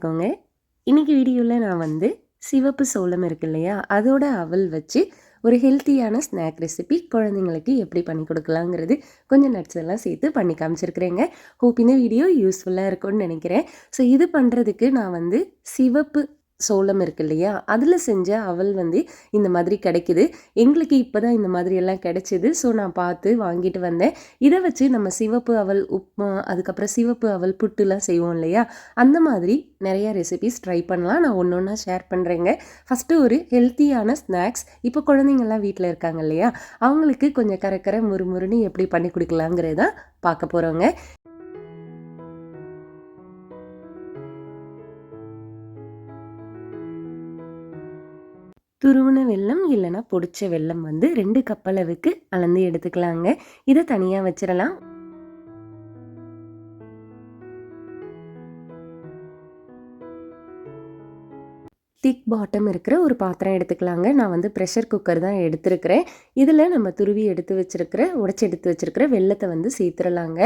வணக்கங்க. இன்னைக்கு வீடியோவில் நான் வந்து சிவப்பு சோளம் இருக்கு இல்லையா? அதோட அவல் வச்சு ஒரு ஹெல்த்தியான ஸ்நாக் ரெசிபி குழந்தைங்களுக்கு எப்படி பண்ணி கொடுக்கலாங்கிறது கொஞ்சம் நட்ஸ் எல்லாம் சேர்த்து பண்ணி காமிச்சிருக்கிறேங்க. ஹோப் இந்த வீடியோ யூஸ்ஃபுல்லாக இருக்கும்னு நினைக்கிறேன். ஸோ இது பண்ணுறதுக்கு நான் வந்து சிவப்பு சோளம் இருக்கு இல்லையா? அதில் செஞ்ச அவல் வந்து இந்த மாதிரி கிடைக்குது. எங்களுக்கு இப்போ தான் இந்த மாதிரி எல்லாம் கிடைச்சிது. ஸோ நான் பார்த்து வாங்கிட்டு வந்தேன். இதை வச்சு நம்ம சிவப்பு அவல் உப்மா அதுக்கப்புறம் சிவப்பு அவல் புட்டுலாம் செய்வோம் இல்லையா? அந்த மாதிரி நிறைய ரெசிபிஸ் ட்ரை பண்ணலாம். நான் ஒன்று ஒன்றா ஷேர் பண்ணுறேங்க ஃபஸ்ட்டு ஒரு ஹெல்த்தியான ஸ்நாக்ஸ் இப்போ குழந்தைங்கள்லாம் வீட்டில் இருக்காங்க இல்லையா? அவங்களுக்கு கொஞ்சம் கரக்கரை முறுமுறுன்னு எப்படி பண்ணி கொடுக்கலாங்கிறது தான் பார்க்க போகிறோங்க துருவன வெல்லம் இல்லைன்னா பொடிச்ச வெள்ளம் வந்து ரெண்டு கப் அளவுக்கு அளந்து எடுத்துக்கலாங்க. இதை தனியாக வச்சிடலாம் திக் பாட்டம் இருக்கிற ஒரு பாத்திரம் எடுத்துக்கலாங்க. நான் வந்து ப்ரெஷர் குக்கர் தான் எடுத்திருக்கிறேன். இதில் நம்ம துருவி எடுத்து வச்சுருக்கிற உடச்சி எடுத்து வச்சுருக்கிற வெள்ளத்தை வந்து சேர்த்துடலாங்க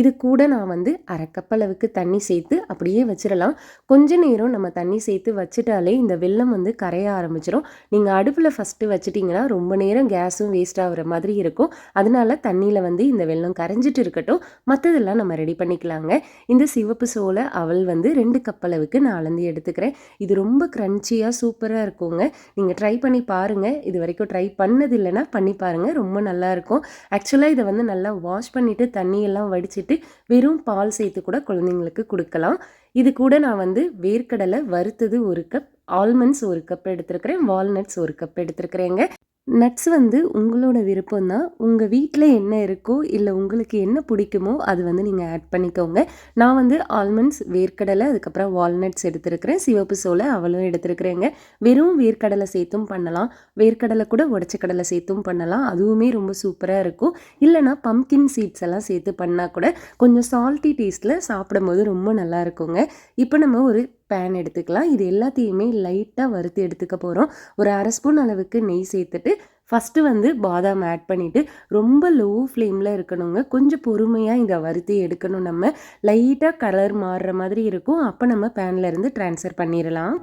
இது கூட நான் வந்து அரை கப் அளவுக்கு தண்ணி சேர்த்து அப்படியே வச்சிடலாம். கொஞ்ச நேரம் நம்ம தண்ணி சேர்த்து வச்சுட்டாலே இந்த வெள்ளம் வந்து கரைய ஆரம்பிச்சிடும் நீங்கள் அடுப்பில் ஃபஸ்ட்டு வச்சிட்டிங்கன்னா ரொம்ப நேரம் கேஸும் வேஸ்ட் ஆகிற மாதிரி இருக்கும். அதனால தண்ணியில் வந்து இந்த வெள்ளம் கரைஞ்சிட்டு இருக்கட்டும். மற்றதெல்லாம் நம்ம ரெடி பண்ணிக்கலாங்க. இந்த சிவப்பு சோளை அவள் வந்து ரெண்டு கப் அளவுக்கு நான் அளந்து எடுத்துக்கிறேன். இது ரொம்ப க்ரன்ச்சியாக சூப்பராக இருக்குங்க. நீங்கள் ட்ரை பண்ணி பாருங்கள் இது வரைக்கும் ட்ரை பண்ணது இல்லைன்னா பண்ணி பாருங்கள் ரொம்ப நல்லாயிருக்கும் ஆக்சுவலாக இதை வந்து நல்லா வாஷ் பண்ணிவிட்டு தண்ணியெல்லாம் வடிச்சு வச்சுட்டு வெறும் பால் சேர்த்து கூட குழந்தைங்களுக்கு கொடுக்கலாம். இது கூட நான் வந்து வேர்க்கடலை வறுத்தது ஒரு கப் ஆல்மண்ட்ஸ் ஒரு கப் எடுத்துருக்கிறேன் வால்நட்ஸ் ஒரு கப் எடுத்துருக்கிறேங்க. நட்ஸ் வந்து உங்களோட விருப்பம் தான் உங்கள் வீட்டில் என்ன இருக்கோ இல்லை உங்களுக்கு என்ன பிடிக்குமோ அது வந்து நீங்கள் ஆட் பண்ணிக்கோங்க. நான் வந்து ஆல்மண்ட்ஸ் வேர்க்கடலை அதுக்கப்புறம் வால்நட்ஸ் எடுத்துருக்கிறேன். சிவப்பு சோலை அவளும் எடுத்துருக்குறேங்க. வெறும் வேர்க்கடலை சேர்த்தும் பண்ணலாம். வேர்க்கடலை கூட உடச்ச கடலை சேர்த்தும் பண்ணலாம். அதுவுமே ரொம்ப சூப்பராக இருக்கும். இல்லைனா பம்கின் சீட்ஸ் எல்லாம் சேர்த்து பண்ணால் கூட கொஞ்சம் சால்ட்டி டேஸ்ட்டில் சாப்பிடும்போது ரொம்ப நல்லா இருக்குங்க. இப்போ நம்ம ஒரு பேன் எடுத்துக்கலாம். இது எல்லாத்தையுமே லைட்டாக வறுத்து எடுத்துக்க போகிறோம் ஒரு அரை ஸ்பூன் அளவுக்கு நெய் சேர்த்துட்டு ஃபஸ்ட்டு வந்து பாதாம் ஆட் பண்ணிவிட்டு ரொம்ப லோ ஃப்ளேமில் இருக்கணுங்க. கொஞ்சம் பொறுமையாக இதை வறுத்து எடுக்கணும் நம்ம. லைட்டாக கலர் மாறுற மாதிரி இருக்கும். அப்போ நம்ம பேனில் இருந்து ட்ரான்ஸ்ஃபர் பண்ணிடலாம்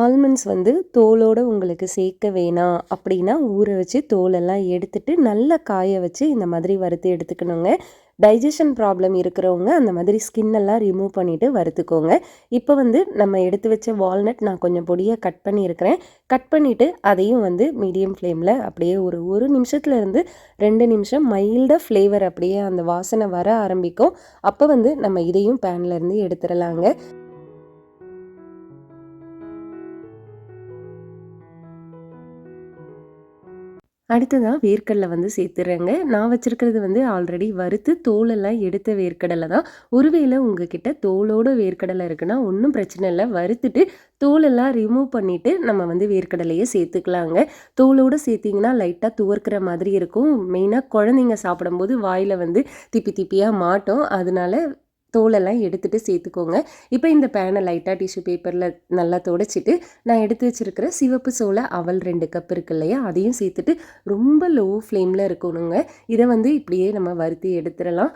ஆல்மண்ட்ஸ் வந்து தோலோடு உங்களுக்கு சேர்க்க வேணாம் அப்படின்னா ஊற வச்சு தோலெல்லாம் எடுத்துட்டு நல்லா காய வச்சு இந்த மாதிரி வறுத்து எடுத்துக்கணுங்க. டைஜஷன் ப்ராப்ளம் இருக்கிறவங்க அந்த மாதிரி ஸ்கின்னெல்லாம் ரிமூவ் பண்ணிவிட்டு வறுத்துக்கோங்க. இப்போ வந்து நம்ம எடுத்து வச்ச வால்நட் நான் கொஞ்சம் பொடியாக கட் பண்ணியிருக்கிறேன். கட் பண்ணிவிட்டு அதையும் வந்து மீடியம் ஃப்ளேமில் அப்படியே ஒரு ஒரு நிமிஷத்துலேருந்து ரெண்டு நிமிஷம் மைல்டாக ஃப்ளேவர் அப்படியே அந்த வாசனை வர ஆரம்பிக்கும். அப்போ வந்து நம்ம இதையும் பேன்லேருந்து எடுத்துடலாங்க அடுத்ததாக வேர்க்கடலை வந்து சேர்த்துறேங்க. நான் வச்சுருக்கிறது வந்து ஆல்ரெடி வறுத்து தோலெல்லாம் எடுத்த வேர்க்கடலை தான். ஒருவேளை உங்ககிட்ட தோலோட வேர்க்கடலை இருக்குன்னா ஒன்றும் பிரச்சனை இல்லை. வறுத்துட்டு தோலெல்லாம் ரிமூவ் பண்ணிவிட்டு நம்ம வந்து வேர்க்கடலையே சேர்த்துக்கலாங்க. தோலோடு சேர்த்திங்கன்னா லைட்டாக துவர்க்கிற மாதிரி இருக்கும். மெயினாக குழந்தைங்க சாப்பிடும்போது வாயில் வந்து திப்பி திப்பியாக மாட்டோம். அதனால தோலெல்லாம் எடுத்துகிட்டு சேர்த்துக்கோங்க. இப்போ இந்த பேனை லைட்டாக டிஷ்யூ பேப்பரில் நல்லா துடைச்சிட்டு நான் எடுத்து வச்சுருக்கிற சிவப்பு சோளை அவல் ரெண்டு கப் இருக்கு இல்லையா அதையும் சேர்த்துட்டு ரொம்ப லோ ஃப்ளேமில் இருக்கணுங்க. இதை வந்து இப்படியே நம்ம வறுத்தி எடுத்துடலாம்.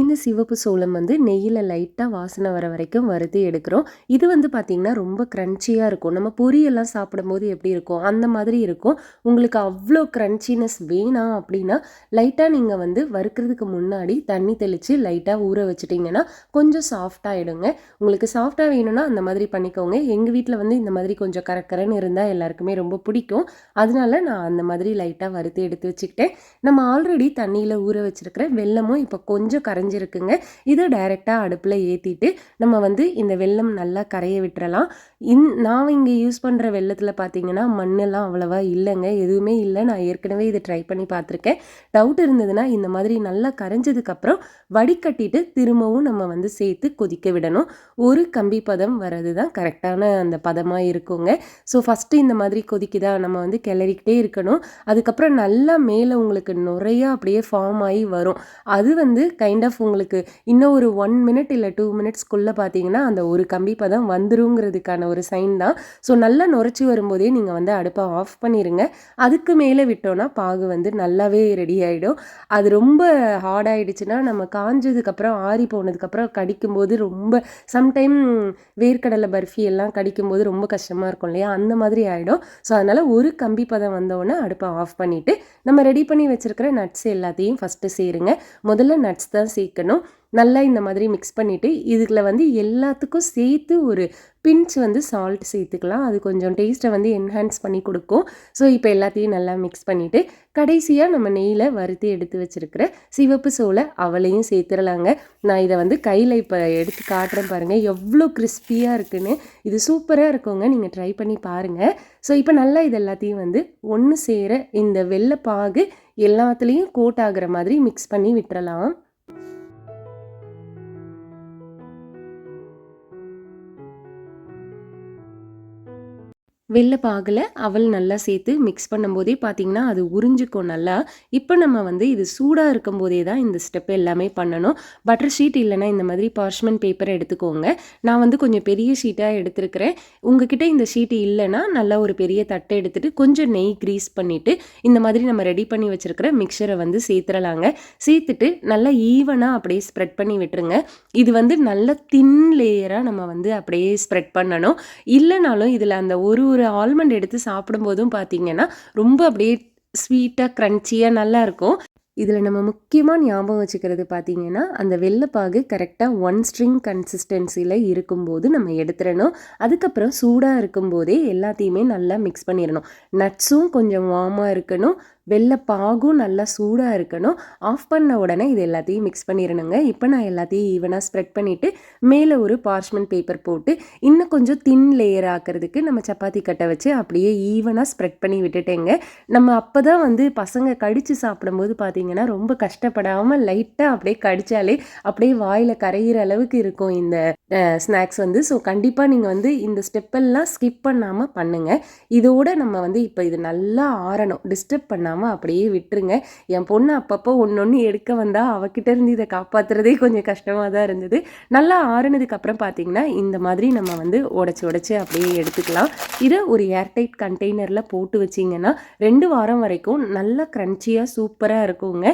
இந்த சிவப்பு சோளம் வந்து நெய்யில் லைட்டாக வாசனை வர வரைக்கும் வறுத்து எடுக்கிறோம். இது வந்து பார்த்திங்கன்னா ரொம்ப க்ரன்ச்சியாக இருக்கும். நம்ம பொரியெல்லாம் சாப்பிடும்போது எப்படி இருக்கும்? அந்த மாதிரி இருக்கும். உங்களுக்கு அவ்வளோ க்ரன்ச்சினஸ் வேணாம் அப்படின்னா லைட்டாக நீங்கள் வந்து வறுக்கிறதுக்கு முன்னாடி தண்ணி தெளித்து லைட்டாக ஊற வச்சுட்டிங்கன்னா கொஞ்சம் சாஃப்டாகிடுங்க உங்களுக்கு சாஃப்டாக வேணும்னா அந்த மாதிரி பண்ணிக்கோங்க. எங்கள் வீட்டில் வந்து இந்த மாதிரி கொஞ்சம் கரக்கரன்னு இருந்தால் எல்லாருக்குமே ரொம்ப பிடிக்கும். அதனால நான் அந்த மாதிரி லைட்டாக வறுத்து எடுத்து வச்சுக்கிட்டேன். நம்ம ஆல்ரெடி தண்ணியில் ஊற வச்சுருக்கிற வெள்ளமும் இப்போ கொஞ்சம் கரைஞ்சி கரைஞ்சிருக்குங்க இதை டைரெக்டாக அடுப்பில் ஏற்றிட்டு நம்ம வந்து இந்த வெள்ளம் நல்லா கரைய விட்டுறலாம். இன் நான் இங்கே யூஸ் பண்ணுற வெள்ளத்தில் பார்த்தீங்கன்னா மண்ணெல்லாம் அவ்வளோவா இல்லைங்க. எதுவுமே இல்லை. நான் ஏற்கனவே இதை ட்ரை பண்ணி பார்த்துருக்கேன் டவுட் இருந்ததுன்னா இந்த மாதிரி நல்லா கரைஞ்சதுக்கப்புறம் வடிகட்டிட்டு திரும்பவும் நம்ம வந்து சேர்த்து கொதிக்க விடணும். ஒரு கம்பி பதம் வர்றது தான் கரெக்டான அந்த பதமாக இருக்குங்க. ஸோ ஃபஸ்ட்டு இந்த மாதிரி கொதிக்குதா? நம்ம வந்து கிளறிக்கிட்டே இருக்கணும். அதுக்கப்புறம் நல்லா மேலே உங்களுக்கு நிறையா அப்படியே ஃபார்ம் ஆகி வரும். அது வந்து கைண்ட் ஆஃப் ஆஃப் உங்களுக்கு இன்னும் ஒரு ஒன் மினிட் இல்லை டூ மினிட்ஸ்க்குள்ளே பார்த்தீங்கன்னா அந்த ஒரு கம்பி பதம் வந்துருங்கிறதுக்கான ஒரு சைன் தான். ஸோ நல்லா நுரைச்சி வரும்போதே நீங்கள் வந்து அடுப்பை ஆஃப் பண்ணிடுங்க அதுக்கு மேலே விட்டோன்னா பாகு வந்து நல்லாவே ரெடி ஆகிடும் அது ரொம்ப ஹார்ட் ஆகிடுச்சுன்னா நம்ம காஞ்சதுக்கப்புறம் ஆறி போனதுக்கப்புறம் கடிக்கும்போது ரொம்ப சம்டைம் வேர்க்கடலை பர்ஃபி எல்லாம் கடிக்கும்போது ரொம்ப கஷ்டமாக இருக்கும் இல்லையா? அந்த மாதிரி ஆகிடும் ஸோ அதனால் ஒரு கம்பி பதம் வந்தோடனே அடுப்பை ஆஃப் பண்ணிவிட்டு நம்ம ரெடி பண்ணி வச்சுருக்கிற நட்ஸ் எல்லாத்தையும் ஃபஸ்ட்டு சேருங்க. முதல்ல நட்ஸ் தான் சேர்க்கணும். நல்லா இந்த மாதிரி மிக்ஸ் பண்ணிவிட்டு இதில் வந்து எல்லாத்துக்கும் சேர்த்து ஒரு பிஞ்ச் வந்து சால்ட் சேர்த்துக்கலாம். அது கொஞ்சம் டேஸ்ட்டை வந்து என்ஹான்ஸ் பண்ணி கொடுக்கும். ஸோ இப்போ எல்லாத்தையும் நல்லா மிக்ஸ் பண்ணிவிட்டு கடைசியாக நம்ம நெய்யில் வறுத்து எடுத்து வச்சுருக்கிற சிவப்பு சோளை அவளையும் சேர்த்துடலாங்க நான் இதை வந்து கையில் இப்போ எடுத்து காட்டுறேன் பாருங்கள் எவ்வளோ கிறிஸ்பியாக இருக்குன்னு. இது சூப்பராக இருக்குங்க. நீங்கள் ட்ரை பண்ணி பாருங்கள் ஸோ இப்போ நல்லா இது எல்லாத்தையும் வந்து ஒன்று சேர இந்த வெள்ளை பாகு எல்லாத்துலேயும் கோட் ஆகுற மாதிரி மிக்ஸ் பண்ணி விட்டுறலாம். வெள்ளை பாகில் அவல் நல்லா சேர்த்து மிக்ஸ் பண்ணும்போதே பார்த்தீங்கன்னா அது உறிஞ்சிக்கும் நல்லா. இப்போ நம்ம வந்து இது சூடாக இருக்கும்போதே தான் இந்த ஸ்டெப் எல்லாமே பண்ணணும். பட்டர் ஷீட் இல்லைன்னா இந்த மாதிரி பார்ச்மெண்ட் பேப்பர் எடுத்துக்கோங்க. நான் வந்து கொஞ்சம் பெரிய ஷீட்டாக எடுத்துருக்கிறேன். உங்ககிட்ட இந்த ஷீட்டு இல்லைன்னா நல்லா ஒரு பெரிய தட்டை எடுத்துகிட்டு கொஞ்சம் நெய் க்ரீஸ் பண்ணிவிட்டு இந்த மாதிரி நம்ம ரெடி பண்ணி வச்சுருக்கிற மிக்சரை வந்து சேர்த்துடலாங்க சேர்த்துட்டு நல்லா ஈவனாக அப்படியே ஸ்ப்ரெட் பண்ணி விட்டுருங்க. இது வந்து நல்ல தின் லேயராக நம்ம வந்து அப்படியே ஸ்ப்ரெட் பண்ணணும். இல்லைனாலும் இதில் அந்த ஒரு ஒரு ஆல்மண்ட் எடுத்து சாப்பிடும்போதும் பார்த்தீங்கன்னா ரொம்ப அப்படியே ஸ்வீட்டாக க்ரன்ச்சியாக நல்லாயிருக்கும் இதில் நம்ம முக்கியமாக ஞாபகம் வச்சுக்கிறது பார்த்தீங்கன்னா அந்த வெள்ளைப்பாகு கரெக்டாக ஒன் ஸ்ட்ரிங் கன்சிஸ்டன்சியில் இருக்கும்போது நம்ம எடுத்துடணும். அதுக்கப்புறம் சூடாக இருக்கும்போதே எல்லாத்தையுமே நல்லா மிக்ஸ் பண்ணிடணும். நட்ஸும் கொஞ்சம் வார்மாக இருக்கணும். வெள்ளை பாகும் நல்லா சூடாக இருக்கணும். ஆஃப் பண்ண உடனே இது எல்லாத்தையும் மிக்ஸ் பண்ணிடணுங்க இப்போ நான் எல்லாத்தையும் ஈவனாக ஸ்ப்ரெட் பண்ணிவிட்டு மேலே ஒரு பார்ச்மெண்ட் பேப்பர் போட்டு இன்னும் கொஞ்சம் தின் லேயர் ஆக்கிறதுக்கு நம்ம சப்பாத்தி கட்டை வச்சு அப்படியே ஈவனாக ஸ்ப்ரெட் பண்ணி விட்டுட்டேங்க. நம்ம அப்போ தான் வந்து பசங்க கடித்து சாப்பிடும்போது பார்த்தீங்கன்னா ரொம்ப கஷ்டப்படாமல் லைட்டாக அப்படியே கடித்தாலே அப்படியே வாயில் கரையிற அளவுக்கு இருக்கும் இந்த ஸ்நாக்ஸ் வந்து. ஸோ கண்டிப்பாக நீங்கள் வந்து இந்த ஸ்டெப்பெல்லாம் ஸ்கிப் பண்ணாமல் பண்ணுங்கள் இதோட நம்ம வந்து இப்போ இது நல்லா ஆறணும். டிஸ்டர்ப் பண்ணாமல் அப்படியே விட்டுருங்க. என் பொண்ணு அப்பப்போ ஒன்று ஒன்று எடுக்க வந்தால் அவகிட்ட இருந்து இதை காப்பாற்றுறதே கொஞ்சம் கஷ்டமாக தான் இருந்தது. நல்லா ஆறுனதுக்கப்புறம் பார்த்தீங்கன்னா இந்த மாதிரி நம்ம வந்து உடச்சி உடச்சி அப்படியே எடுத்துக்கலாம். இதை ஒரு ஏர்டைட் கண்டெய்னரில் போட்டு வச்சிங்கன்னா ரெண்டு வாரம் வரைக்கும் நல்லா க்ரன்ச்சியாக சூப்பராக இருக்குங்க.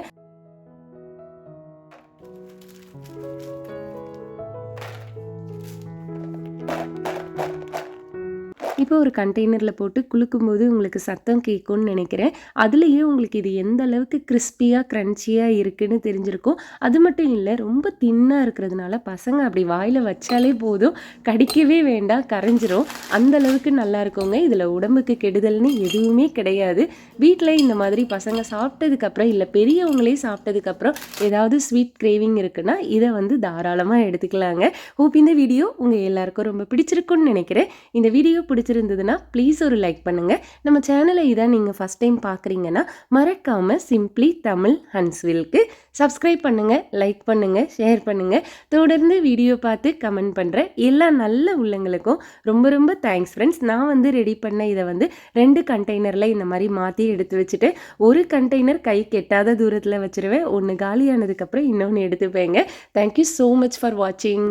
இப்போ ஒரு கண்டெய்னரில் போட்டு குலுக்கும்போது உங்களுக்கு சத்தம் கேட்கும்னு நினைக்கிறேன். அதுலேயே உங்களுக்கு இது எந்த அளவுக்கு கிறிஸ்பியாக க்ரன்ச்சியாக இருக்குதுன்னு தெரிஞ்சிருக்கும். அது மட்டும் இல்லை ரொம்ப தின்னாக இருக்கிறதுனால பசங்க அப்படி வாயில் வச்சாலே போதும். கடிக்கவே வேண்டாம் கரைஞ்சிரும். அந்த அளவுக்கு நல்லா இருக்குங்க. இதில் உடம்புக்கு கெடுதல்னு எதுவுமே கிடையாது. வீட்டில் இந்த மாதிரி பசங்க சாப்பிட்டதுக்கப்புறம் இல்லை பெரியவங்களே சாப்பிட்டதுக்கப்புறம் ஏதாவது ஸ்வீட் கிரேவிங் இருக்குன்னா இதை வந்து தாராளமாக எடுத்துக்கலாங்க. ஹோப் இந்த வீடியோ உங்கள் எல்லாருக்கும் ரொம்ப பிடிச்சிருக்குன்னு நினைக்கிறேன். இந்த வீடியோ பிடிச்ச பிடிச்சிருந்ததுன்னா ப்ளீஸ் ஒரு லைக் பண்ணுங்கள் நம்ம சேனலை இதான் நீங்கள் ஃபஸ்ட் டைம் பார்க்குறீங்கன்னா மறக்காமல் சிம்ப்ளி தமிழ் ஹன்ஸ்வில்க்கு சப்ஸ்கிரைப் பண்ணுங்கள் லைக் பண்ணுங்கள் ஷேர் பண்ணுங்கள் தொடர்ந்து வீடியோ பார்த்து கமெண்ட் பண்ணுற எல்லா நல்ல உள்ளங்களுக்கும் ரொம்ப ரொம்ப தேங்க்ஸ் ஃப்ரெண்ட்ஸ் நான் வந்து ரெடி பண்ண இதை வந்து ரெண்டு கண்டெய்னரில் இந்த மாதிரி மாற்றி எடுத்து வச்சுட்டு ஒரு கண்டெய்னர் கை கெட்டாத தூரத்தில் வச்சுருவேன். ஒன்று காலியானதுக்கப்புறம் இன்னொன்று எடுத்துப்பேங்க. Thank you so much for வாட்சிங்